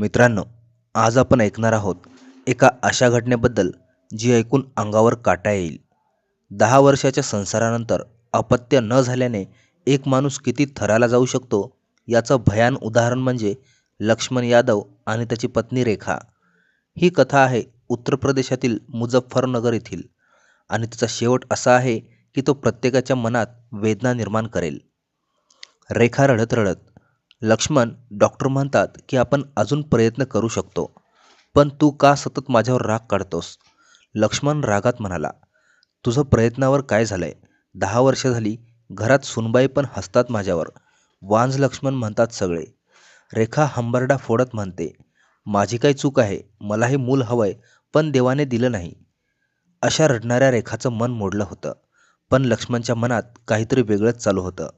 मित्रांनो आज आपण ऐकणार आहोत एका अशा घटनेबद्दल जी ऐकून अंगावर काटा येईल. दहा वर्षाच्या संसारानंतर अपत्य न झाल्याने एक माणूस किती थराला जाऊ शकतो याचं भयान उदाहरण म्हणजे लक्ष्मण यादव आणि त्याची पत्नी रेखा. ही कथा आहे उत्तर प्रदेशातील मुझफ्फरनगर येथील आणि तिचा शेवट असा आहे की तो प्रत्येकाच्या मनात वेदना निर्माण करेल. रेखा रडत रडत लक्ष्मण डॉक्टर म्हणतात की आपण अजून प्रयत्न करू शकतो पण तू का सतत माझ्यावर राग काढतोस? लक्ष्मण रागात म्हणाला तुझं प्रयत्नावर काय झालंय? दहा वर्ष झाली घरात सुनबाई पण हसतात माझ्यावर. वांज लक्ष्मण म्हणतात सगळे. रेखा हंबरडा फोडत म्हणते माझी काय चूक आहे मलाही मूल हवंय पण देवाने दिलं नाही. अशा रडणाऱ्या रेखाचं मन मोडलं होतं पण लक्ष्मणच्या मनात काहीतरी वेगळंच चालू होतं.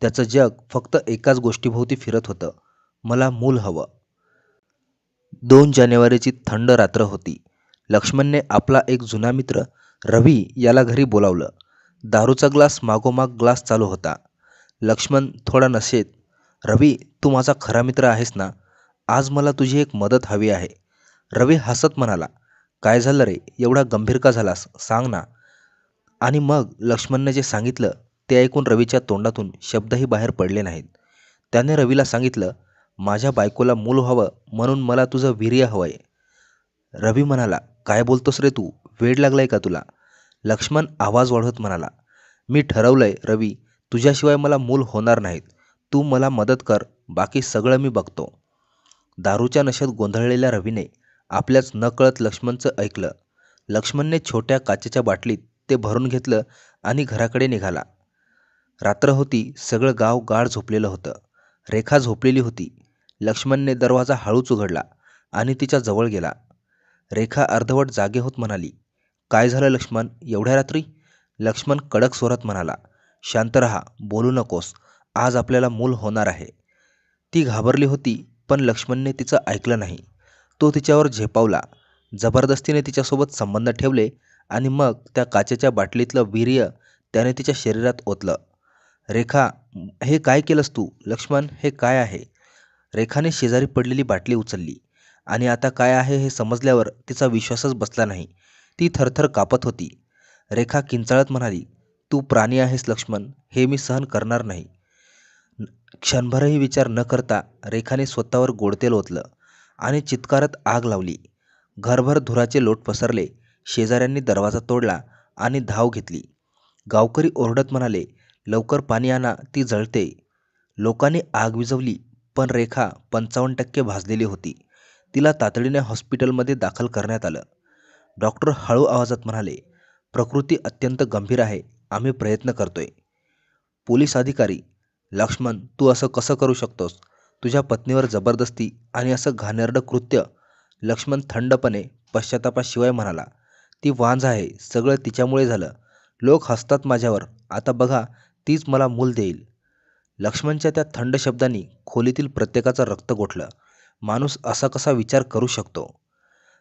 त्याचं जग फक्त एकाच गोष्टीभोवती फिरत होतं. मला मूल हवं. दोन जानेवारीची थंड रात्र होती. लक्ष्मणने आपला एक जुना मित्र रवी याला घरी बोलावलं. दारूचा ग्लास मागोमाग ग्लास चालू होता. लक्ष्मण थोडा नशेत रवी तू माझा खरा मित्र आहेस ना? आज मला तुझी एक मदत हवी आहे. रवी हसत म्हणाला काय झालं रे? एवढा गंभीर का झालास? सांग ना. आणि मग लक्ष्मणने जे सांगितलं ते ऐकून रवीच्या तोंडातून शब्दही बाहेर पडले नाहीत. त्याने रवीला सांगितलं माझ्या बायकोला मूल व्हावं म्हणून मला तुझं वीर्य हवंय. रवी म्हणाला काय बोलतोस रे तू? वेळ लागलाय का तुला? लक्ष्मण आवाज वाढवत म्हणाला मी ठरवलंय रवी तुझ्याशिवाय मला मूल होणार नाहीत. तू मला मदत कर बाकी सगळं मी बघतो. दारूच्या नशेत गोंधळलेल्या रवीने आपल्याच नकळत लक्ष्मणचं ऐकलं. लक्ष्मणने छोट्या काचेच्या बाटलीत ते भरून घेतलं आणि घराकडे निघाला. रात्र होती सगळं गाव गाढ झोपलेलं होतं. रेखा झोपलेली होती. लक्ष्मणने दरवाजा हळूच उघडला आणि तिच्या जवळ गेला. रेखा अर्धवट जागे होत म्हणाली काय झालं लक्ष्मण? एवढ्या रात्री? लक्ष्मण कडक स्वरात म्हणाला शांत रहा बोलू नकोस. आज आपल्याला मूल होणार आहे. ती घाबरली होती पण लक्ष्मणने तिचं ऐकलं नाही. तो तिच्यावर झेपावला. जबरदस्तीने तिच्यासोबत संबंध ठेवले आणि मग त्या काचेच्या बाटलीतलं वीर्य त्याने तिच्या शरीरात ओतलं. रेखा हे काय केलंस तू? लक्ष्मण हे काय आहे? रेखाने शेजारी पडलेली बाटली उचलली आणि आता काय आहे हे समजल्यावर तिचा विश्वासच बसला नाही. ती थरथर कापत होती. रेखा किंचाळत म्हणाली तू प्राणी आहेस लक्ष्मण. हे मी सहन करणार नाही. क्षणभरही विचार न करता रेखाने स्वतःवर गोडतेल ओतलं आणि चित्कारत आग लावली. घरभर धुराचे लोट पसरले. शेजाऱ्यांनी दरवाजा तोडला आणि धाव घेतली. गावकरी ओरडत म्हणाले लवकर पाणी आणा ती जळते. लोकांनी आग विझवली पण रेखा पंचावन्न टक्के भाजलेली होती. तिला तातडीने हॉस्पिटलमध्ये दाखल करण्यात आलं. डॉक्टर हळू आवाजात म्हणाले प्रकृती अत्यंत गंभीर आहे आम्ही प्रयत्न करतोय. पोलीस अधिकारी लक्ष्मण तू असं कसं करू शकतोस? तुझ्या पत्नीवर जबरदस्ती आणि असं घाणेरडं कृत्य? लक्ष्मण थंडपणे पश्चातापाशिवाय म्हणाला ती वांझ आहे सगळं तिच्यामुळे झालं. लोक हसतात माझ्यावर. आता बघा तीच मला मूल देईल. लक्ष्मणच्या त्या थंड शब्दांनी खोलीतील प्रत्येकाचं रक्त गोठलं. माणूस असा कसा विचार करू शकतो?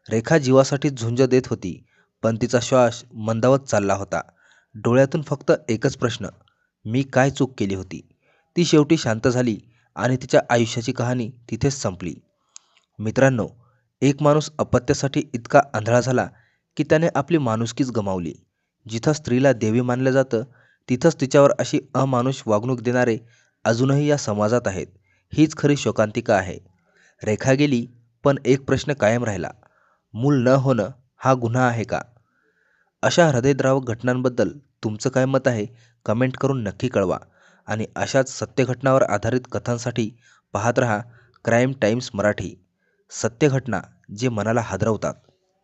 रेखा जीवासाठी झुंज देत होती पण तिचा श्वास मंदावत चालला होता. डोळ्यातून फक्त एकच प्रश्न मी काय चूक केली होती? ती शेवटी शांत झाली आणि तिच्या आयुष्याची कहाणी तिथेच संपली. मित्रांनो एक माणूस अपत्यासाठी इतका आंधळा झाला की त्याने आपली माणुसकीच गमावली. जिथं स्त्रीला देवी मानलं जातं तिथंच तिच्यावर अशी अमानुष वागणूक देणारे अजूनही या समाजात आहेत. हीच खरी शोकांतिका आहे. रेखा गेली पण एक प्रश्न कायम राहिला. मूल न होणं हा गुन्हा आहे का? अशा हृदयद्रावक घटनांबद्दल तुमचं काय मत आहे कमेंट करून नक्की कळवा आणि अशाच सत्यघटनावर आधारित कथांसाठी पाहत रहा क्राईम टाईम्स मराठी. सत्यघटना जे मनाला हादरवतात.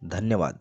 धन्यवाद.